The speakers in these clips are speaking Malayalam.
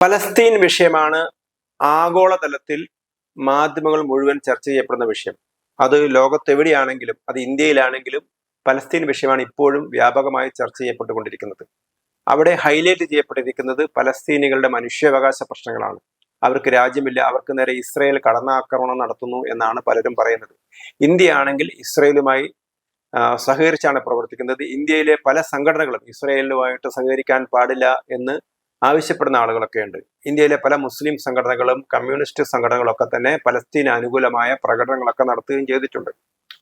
പലസ്തീൻ വിഷയമാണ് ആഗോളതലത്തിൽ മാധ്യമങ്ങൾ മുഴുവൻ ചർച്ച ചെയ്യപ്പെടുന്ന വിഷയം. അത് ലോകത്തെവിടെയാണെങ്കിലും അത് ഇന്ത്യയിലാണെങ്കിലും പലസ്തീൻ വിഷയമാണ് ഇപ്പോഴും വ്യാപകമായി ചർച്ച ചെയ്യപ്പെട്ടുകൊണ്ടിരിക്കുന്നത്. അവിടെ ഹൈലൈറ്റ് ചെയ്യപ്പെട്ടിരിക്കുന്നത് പലസ്തീനികളുടെ മനുഷ്യാവകാശ പ്രശ്നങ്ങളാണ്. അവർക്ക് രാജ്യമില്ല അവർക്ക് നേരെ ഇസ്രയേൽ കടന്നാക്രമണം നടത്തുന്നു എന്നാണ് പലരും പറയുന്നത്. ഇന്ത്യയാണെങ്കിൽ ഇസ്രയേലുമായി സഹകരിച്ചാണ് പ്രവർത്തിക്കുന്നത്. ഇന്ത്യയിലെ പല സംഘടനകളും ഇസ്രയേലുമായിട്ട് സഹകരിക്കാൻ പാടില്ല എന്ന് ആവശ്യപ്പെടുന്ന ആളുകളൊക്കെ ഉണ്ട്. ഇന്ത്യയിലെ പല മുസ്ലിം സംഘടനകളും കമ്മ്യൂണിസ്റ്റ് സംഘടനകളൊക്കെ തന്നെ പലസ്തീന് അനുകൂലമായ പ്രകടനങ്ങളൊക്കെ നടത്തുകയും ചെയ്തിട്ടുണ്ട്.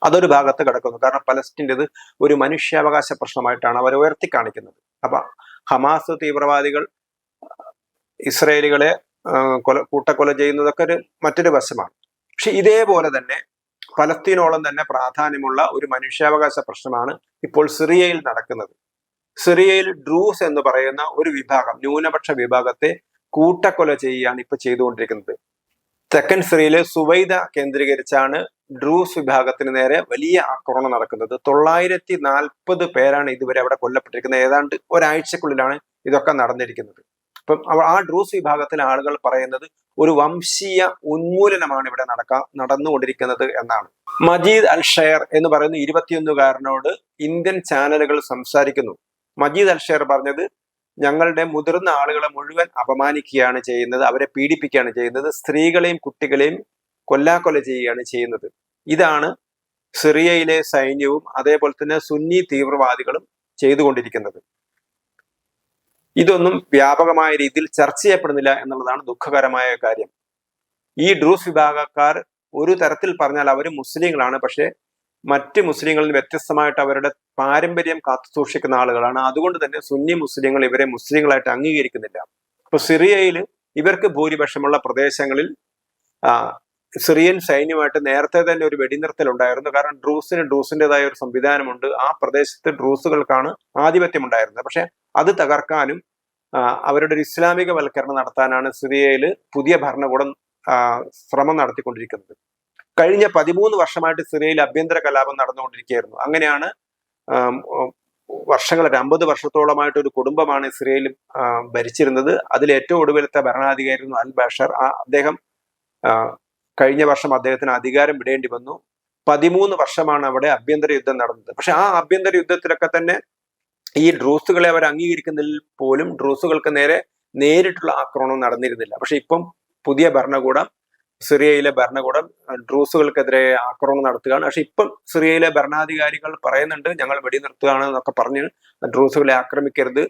അതൊരു ഭാഗത്ത് കിടക്കുന്നു. കാരണം പലസ്തീന്റെത് ഒരു മനുഷ്യാവകാശ പ്രശ്നമായിട്ടാണ് അവർ ഉയർത്തി കാണിക്കുന്നത്. അപ്പൊ ഹമാസ് തീവ്രവാദികൾ ഇസ്രയേലികളെ കൊല കൂട്ടക്കൊല ചെയ്യുന്നതൊക്കെ ഒരു മറ്റൊരു വശമാണ്. പക്ഷെ ഇതേപോലെ തന്നെ പലസ്തീനോളം തന്നെ പ്രാധാന്യമുള്ള ഒരു മനുഷ്യാവകാശ പ്രശ്നമാണ് ഇപ്പോൾ സിറിയയിൽ നടക്കുന്നത്. സിറിയയിൽ ഡ്രൂസ് എന്ന് പറയുന്ന ഒരു വിഭാഗം ന്യൂനപക്ഷ വിഭാഗത്തെ കൂട്ടക്കൊല ചെയ്യുകയാണ് ഇപ്പൊ ചെയ്തുകൊണ്ടിരിക്കുന്നത്. തെക്കൻ സിറിയയിലെ സുവൈദ കേന്ദ്രീകരിച്ചാണ് ഡ്രൂസ് വിഭാഗത്തിന് നേരെ വലിയ ആക്രമണം നടക്കുന്നത്. തൊള്ളായിരത്തി നാൽപ്പത് പേരാണ് ഇതുവരെ അവിടെ കൊല്ലപ്പെട്ടിരിക്കുന്നത്. ഏതാണ്ട് ഒരാഴ്ചക്കുള്ളിലാണ് ഇതൊക്കെ നടന്നിരിക്കുന്നത്. അപ്പം ആ ഡ്രൂസ് വിഭാഗത്തിലെ ആളുകൾ പറയുന്നത് ഒരു വംശീയ ഉന്മൂലനമാണ് ഇവിടെ നടക്ക നടന്നുകൊണ്ടിരിക്കുന്നത് എന്നാണ്. മജീദ് അൽ ഷെയർ എന്ന് പറയുന്ന ഇരുപത്തിയൊന്നുകാരനോട് ഇന്ത്യൻ ചാനലുകൾ സംസാരിക്കുന്നു. മജീദ് അൽഷേർ പറഞ്ഞത് ഞങ്ങളുടെ മുതിർന്ന ആളുകളെ മുഴുവൻ അപമാനിക്കുകയാണ് ചെയ്യുന്നത് അവരെ പീഡിപ്പിക്കുകയാണ് ചെയ്യുന്നത് സ്ത്രീകളെയും കുട്ടികളെയും കൊല്ലാക്കൊല ചെയ്യുകയാണ് ചെയ്യുന്നത്. ഇതാണ് സിറിയയിലെ സൈന്യവും അതേപോലെ തന്നെ സുന്നി തീവ്രവാദികളും ചെയ്തുകൊണ്ടിരിക്കുന്നത്. ഇതൊന്നും വ്യാപകമായ രീതിയിൽ ചർച്ച ചെയ്യപ്പെടുന്നില്ല എന്നുള്ളതാണ് ദുഃഖകരമായ കാര്യം. ഈ ഡ്രൂസ് വിഭാഗക്കാർ ഒരു തരത്തിൽ പറഞ്ഞാൽ അവർ മുസ്ലിങ്ങളാണ് പക്ഷെ മറ്റ് മുസ്ലിങ്ങളിൽ വ്യത്യസ്തമായിട്ട് അവരുടെ പാരമ്പര്യം കാത്തു സൂക്ഷിക്കുന്ന ആളുകളാണ്. അതുകൊണ്ട് തന്നെ സുന്നി മുസ്ലിങ്ങൾ ഇവരെ മുസ്ലിങ്ങളായിട്ട് അംഗീകരിക്കുന്നില്ല. ഇപ്പൊ സിറിയയിൽ ഇവർക്ക് ഭൂരിപക്ഷമുള്ള പ്രദേശങ്ങളിൽ സിറിയൻ സൈന്യമായിട്ട് നേരത്തെ തന്നെ ഒരു വെടിനിർത്തൽ ഉണ്ടായിരുന്നു കാരണം ഡ്രൂസിന് ഡ്രൂസിന്റെതായ ഒരു സംവിധാനമുണ്ട്. ആ പ്രദേശത്ത് ഡ്രൂസുകൾക്കാണ് ആധിപത്യം ഉണ്ടായിരുന്നത് പക്ഷെ അത് തകർക്കാനും അവരുടെ ഒരു ഇസ്ലാമിക വൽക്കരണം നടത്താനാണ് സിറിയയിൽ പുതിയ ഭരണകൂടം ശ്രമം നടത്തിക്കൊണ്ടിരിക്കുന്നത്. കഴിഞ്ഞ പതിമൂന്ന് വർഷമായിട്ട് സിറിയയിൽ ആഭ്യന്തര കലാപം നടന്നുകൊണ്ടിരിക്കുകയായിരുന്നു. അങ്ങനെയാണ് വർഷങ്ങളായിട്ട് അമ്പത് വർഷത്തോളമായിട്ട് ഒരു കുടുംബമാണ് ഇസ്രയേൽ ഭരിച്ചിരുന്നത്. അതിൽ ഏറ്റവും ഒടുവിലത്തെ ഭരണാധികാരിയായിരുന്നു അൽ ബഷർ. ആ അദ്ദേഹം കഴിഞ്ഞ വർഷം അദ്ദേഹത്തിന് അധികാരം വിടേണ്ടി വന്നു. പതിമൂന്ന് വർഷമാണ് അവിടെ ആഭ്യന്തര യുദ്ധം നടന്നത്. പക്ഷെ ആ ആഭ്യന്തര യുദ്ധത്തിലൊക്കെ തന്നെ ഈ ഡ്രൂസുകളെ അവർ അംഗീകരിക്കുന്നതിൽ പോലും ഡ്രൂസുകൾക്ക് നേരെ നേരിട്ടുള്ള ആക്രമണം നടന്നിരുന്നില്ല. പക്ഷെ ഇപ്പം പുതിയ ഭരണകൂടം സിറിയയിലെ ഭരണകൂടം ഡ്രൂസുകൾക്കെതിരെ ആക്രമണം നടത്തുകയാണ്. പക്ഷെ ഇപ്പം സിറിയയിലെ ഭരണാധികാരികൾ പറയുന്നുണ്ട് ഞങ്ങൾ വെടിനിർത്തുകയാണ് എന്നൊക്കെ പറഞ്ഞ് ഡ്രൂസുകളെ ആക്രമിക്കരുത്.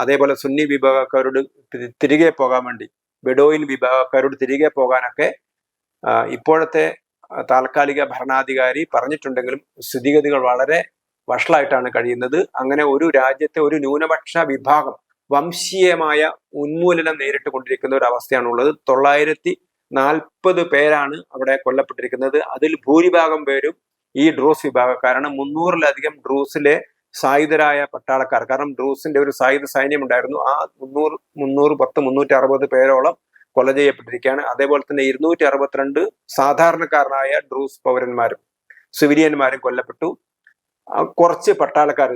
അതേപോലെ സുന്നി വിഭാഗക്കാരോട് തിരികെ പോകാൻ വേണ്ടി ബെഡോയിൻ വിഭാഗക്കാരോട് തിരികെ പോകാനൊക്കെ ഇപ്പോഴത്തെ താൽക്കാലിക ഭരണാധികാരി പറഞ്ഞിട്ടുണ്ടെങ്കിലും സ്ഥിതിഗതികൾ വളരെ വഷളായിട്ടാണ് കഴിയുന്നത്. അങ്ങനെ ഒരു രാജ്യത്തെ ഒരു ന്യൂനപക്ഷ വിഭാഗം വംശീയമായ ഉന്മൂലനം നേരിട്ട് കൊണ്ടിരിക്കുന്ന ഒരു അവസ്ഥയാണുള്ളത്. തൊള്ളായിരത്തി നാൽപ്പത് പേരാണ് അവിടെ കൊല്ലപ്പെട്ടിരിക്കുന്നത്. അതിൽ ഭൂരിഭാഗം പേരും ഈ ഡ്രൂസ് വിഭാഗക്കാരാണ്. മുന്നൂറിലധികം ഡ്രൂസിലെ സായുധരായ പട്ടാളക്കാർ. കാരണം ഡ്രൂസിന്റെ ഒരു സായുധ സൈന്യം ഉണ്ടായിരുന്നു ആ മുന്നൂറ് മുന്നൂറ് പത്ത് മുന്നൂറ്റി അറുപത് പേരോളം കൊല ചെയ്യപ്പെട്ടിരിക്കുകയാണ്. അതേപോലെ തന്നെ ഇരുന്നൂറ്റി അറുപത്തിരണ്ട് സാധാരണക്കാരനായ ഡ്രൂസ് പൗരന്മാരും സിവിലിയന്മാരും കൊല്ലപ്പെട്ടു. കുറച്ച് പട്ടാളക്കാർ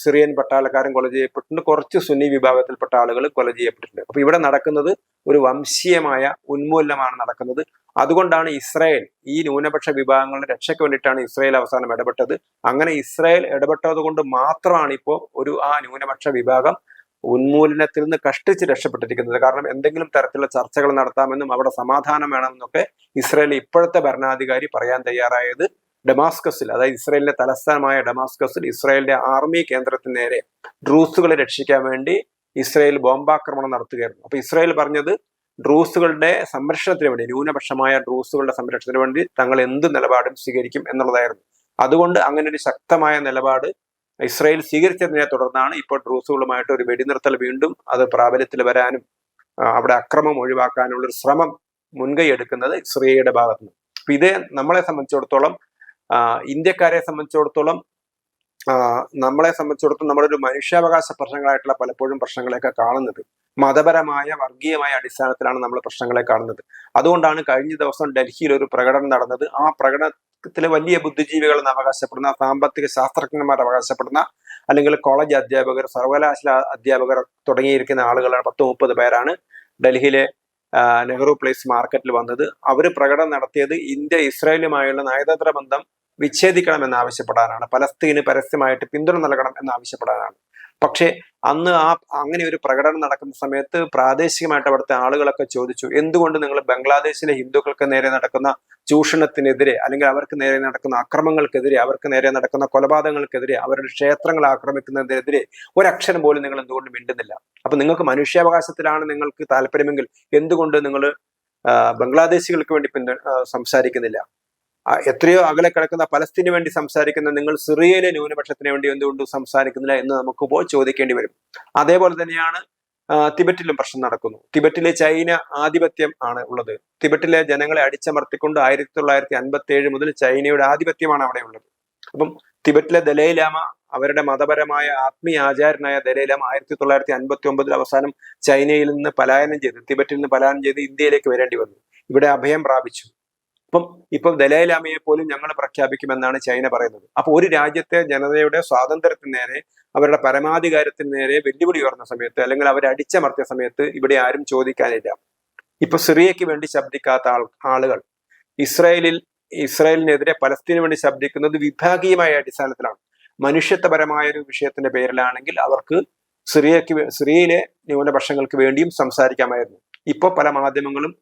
സിറിയൻ പട്ടാളക്കാരും കൊല ചെയ്യപ്പെട്ടിട്ടുണ്ട്. കുറച്ച് സുന്നി വിഭാഗത്തിൽപ്പെട്ട ആളുകൾ കൊല ചെയ്യപ്പെട്ടിട്ടുണ്ട്. അപ്പൊ ഇവിടെ നടക്കുന്നത് ഒരു വംശീയമായ ഉന്മൂലനമാണ് നടക്കുന്നത്. അതുകൊണ്ടാണ് ഇസ്രായേൽ ഈ ന്യൂനപക്ഷ വിഭാഗങ്ങളുടെ രക്ഷയ്ക്ക് വേണ്ടിയിട്ടാണ് ഇസ്രായേൽ അവസാനം ഇടപെട്ടത്. അങ്ങനെ ഇസ്രായേൽ ഇടപെട്ടത് കൊണ്ട് മാത്രമാണ് ഇപ്പോൾ ഒരു ആ ന്യൂനപക്ഷ വിഭാഗം ഉന്മൂലനത്തിൽ നിന്ന് കഷ്ടിച്ച് രക്ഷപ്പെട്ടിരിക്കുന്നത്. കാരണം എന്തെങ്കിലും തരത്തിലുള്ള ചർച്ചകൾ നടത്താമെന്നും അവിടെ സമാധാനം വേണമെന്നൊക്കെ ഇസ്രായേൽ ഇപ്പോഴത്തെ ഭരണാധികാരി പറയാൻ തയ്യാറായത് ഡമാസ്കസിൽ അതായത് ഇസ്രയേലിന്റെ തലസ്ഥാനമായ ഡമാസ്കസിൽ ഇസ്രയേലിന്റെ ആർമി കേന്ദ്രത്തിന് നേരെ ഡ്രൂസുകളെ രക്ഷിക്കാൻ വേണ്ടി ഇസ്രയേൽ ബോംബാക്രമണം നടത്തുകയായിരുന്നു. അപ്പൊ ഇസ്രയേൽ പറഞ്ഞത് ഡ്രൂസുകളുടെ സംരക്ഷണത്തിന് വേണ്ടി ന്യൂനപക്ഷമായ ഡ്രൂസുകളുടെ സംരക്ഷണത്തിന് വേണ്ടി തങ്ങൾ എന്ത് നിലപാടും സ്വീകരിക്കും എന്നുള്ളതായിരുന്നു. അതുകൊണ്ട് അങ്ങനെ ഒരു ശക്തമായ നിലപാട് ഇസ്രയേൽ സ്വീകരിച്ചതിനെ തുടർന്നാണ് ഇപ്പോൾ ഡ്രൂസുകളുമായിട്ട് ഒരു വെടിനിർത്തൽ വീണ്ടും അത് പ്രാബല്യത്തിൽ വരാനും അവിടെ അക്രമം ഒഴിവാക്കാനുള്ള ഒരു ശ്രമം മുൻകൈ എടുക്കുന്നത് ഇസ്രയേലിയുടെ ഭാഗത്ത് നിന്ന് അപ്പൊ ഇത് നമ്മളെ സംബന്ധിച്ചിടത്തോളം ഇന്ത്യക്കാരെ സംബന്ധിച്ചിടത്തോളം നമ്മളെ സംബന്ധിച്ചിടത്തോളം നമ്മുടെ ഒരു മനുഷ്യാവകാശ പ്രശ്നങ്ങളായിട്ടുള്ള പലപ്പോഴും പ്രശ്നങ്ങളെയൊക്കെ കാണുന്നത്. മതപരമായ വർഗീയമായ അടിസ്ഥാനത്തിലാണ് നമ്മൾ പ്രശ്നങ്ങളെ കാണുന്നത്. അതുകൊണ്ടാണ് കഴിഞ്ഞ ദിവസം ഡൽഹിയിൽ ഒരു പ്രകടനം നടന്നത്. ആ പ്രകടനത്തിലെ വലിയ ബുദ്ധിജീവികൾ എന്ന് അവകാശപ്പെടുന്ന സാമ്പത്തിക ശാസ്ത്രജ്ഞന്മാർ അവകാശപ്പെടുന്ന അല്ലെങ്കിൽ കോളേജ് അധ്യാപകർ സർവകലാശാല അധ്യാപകർ തുടങ്ങിയിരിക്കുന്ന ആളുകളാണ്. പത്ത് മുപ്പത് പേരാണ് ഡൽഹിയിലെ നെഹ്റു പ്ലേസ് മാർക്കറ്റിൽ വന്നത്. അവർ പ്രകടനം നടത്തിയത് ഇന്ത്യ ഇസ്രായേലുമായുള്ള നയതന്ത്ര ബന്ധം വിച്ഛേദിക്കണം എന്നാവശ്യപ്പെടാനാണ് പലസ്തീന് പരസ്യമായിട്ട് പിന്തുണ നൽകണം എന്നാവശ്യപ്പെടാനാണ് പക്ഷേ അന്ന് ആ അങ്ങനെ ഒരു പ്രകടനം നടക്കുന്ന സമയത്ത് പ്രാദേശികമായിട്ട് അവിടുത്തെ ആളുകളൊക്കെ ചോദിച്ചു എന്തുകൊണ്ട് നിങ്ങൾ ബംഗ്ലാദേശിലെ ഹിന്ദുക്കൾക്ക് നേരെ നടക്കുന്ന ചൂഷണത്തിനെതിരെ അല്ലെങ്കിൽ അവർക്ക് നേരെ നടക്കുന്ന അക്രമങ്ങൾക്കെതിരെ അവർക്ക് നേരെ നടക്കുന്ന കൊലപാതകങ്ങൾക്കെതിരെ അവരുടെ ക്ഷേത്രങ്ങൾ ആക്രമിക്കുന്നതിനെതിരെ ഒരക്ഷരം പോലും നിങ്ങൾ എന്തുകൊണ്ട് മിണ്ടുന്നില്ല? അപ്പൊ നിങ്ങൾക്ക് മനുഷ്യാവകാശത്തിലാണ് നിങ്ങൾക്ക് താല്പര്യമെങ്കിൽ എന്തുകൊണ്ട് നിങ്ങൾ ബംഗ്ലാദേശികൾക്ക് വേണ്ടി പിന്തു സംസാരിക്കുന്നില്ല? എത്രയോ അകലെ കിടക്കുന്ന പലസ്തീന് വേണ്ടി സംസാരിക്കുന്ന നിങ്ങൾ സിറിയയിലെ ന്യൂനപക്ഷത്തിന് വേണ്ടി എന്തുകൊണ്ട് സംസാരിക്കുന്നില്ല എന്ന് നമുക്കിപ്പോൾ ചോദിക്കേണ്ടി വരും. അതേപോലെ തന്നെയാണ് തിബറ്റിലും പ്രശ്നം നടക്കുന്നു. തിബറ്റിലെ ചൈന ആധിപത്യം ആണ് ഉള്ളത്. തിബറ്റിലെ ജനങ്ങളെ അടിച്ചമർത്തിക്കൊണ്ട് ആയിരത്തി തൊള്ളായിരത്തി അൻപത്തി ഏഴ് മുതൽ ചൈനയുടെ ആധിപത്യമാണ് അവിടെ ഉള്ളത്. അപ്പം തിബറ്റിലെ ദലൈലാമ അവരുടെ മതപരമായ ആത്മീയ ആചാരനായ ദലൈലാമ ആയിരത്തി തൊള്ളായിരത്തി അൻപത്തി ഒമ്പതിൽ അവസാനം ചൈനയിൽ നിന്ന് പലായനം ചെയ്ത് തിബറ്റിൽ നിന്ന് പലായനം ചെയ്ത് ഇന്ത്യയിലേക്ക് വരേണ്ടി വന്നു. ഇവിടെ അഭയം പ്രാപിച്ചു. അപ്പം ഇപ്പം ദലൈലാമയെ പോലും ഞങ്ങൾ പ്രഖ്യാപിക്കുമെന്നാണ് ചൈന പറയുന്നത്. അപ്പൊ ഒരു രാജ്യത്തെ ജനതയുടെ സ്വാതന്ത്ര്യത്തിന് നേരെ അവരുടെ പരമാധികാരത്തിന് നേരെ വെല്ലുവിളി ഉയർന്ന സമയത്ത് അല്ലെങ്കിൽ അവരെ അടിച്ചമർത്തിയ സമയത്ത് ഇവിടെ ആരും ചോദിക്കാനില്ല. ഇപ്പൊ സിറിയയ്ക്ക് വേണ്ടി ശബ്ദിക്കാത്ത ആൾ ആളുകൾ ഇസ്രായേലിൽ ഇസ്രായേലിനെതിരെ പലസ്തീന് വേണ്ടി ശബ്ദിക്കുന്നത് വിഭാഗീയമായ അടിസ്ഥാനത്തിലാണ്. മനുഷ്യത്വപരമായ ഒരു വിഷയത്തിന്റെ പേരിലാണെങ്കിൽ അവർക്ക് സിറിയയ്ക്ക് സിറിയയിലെ ന്യൂനപക്ഷങ്ങൾക്ക് വേണ്ടിയും സംസാരിക്കാമായിരുന്നു. ഇപ്പോൾ പല മാധ്യമങ്ങളും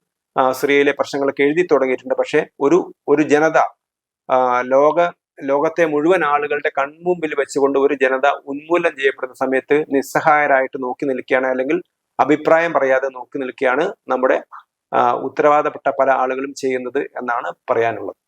സിറിയയിലെ പ്രശ്നങ്ങളൊക്കെ എഴുതി തുടങ്ങിയിട്ടുണ്ട്. പക്ഷെ ഒരു ഒരു ജനത ലോക ലോകത്തെ മുഴുവൻ ആളുകളുടെ കൺമുമ്പിൽ വെച്ചുകൊണ്ട് ഒരു ജനത ഉന്മൂലനം ചെയ്യപ്പെടുന്ന സമയത്ത് നിസ്സഹായരായിട്ട് നോക്കി നിൽക്കുകയാണ് അല്ലെങ്കിൽ അഭിപ്രായം പറയാതെ നോക്കി നിൽക്കുകയാണ് നമ്മുടെ ഉത്തരവാദപ്പെട്ട പല ആളുകളും ചെയ്യുന്നത് എന്നാണ് പറയാനുള്ളത്.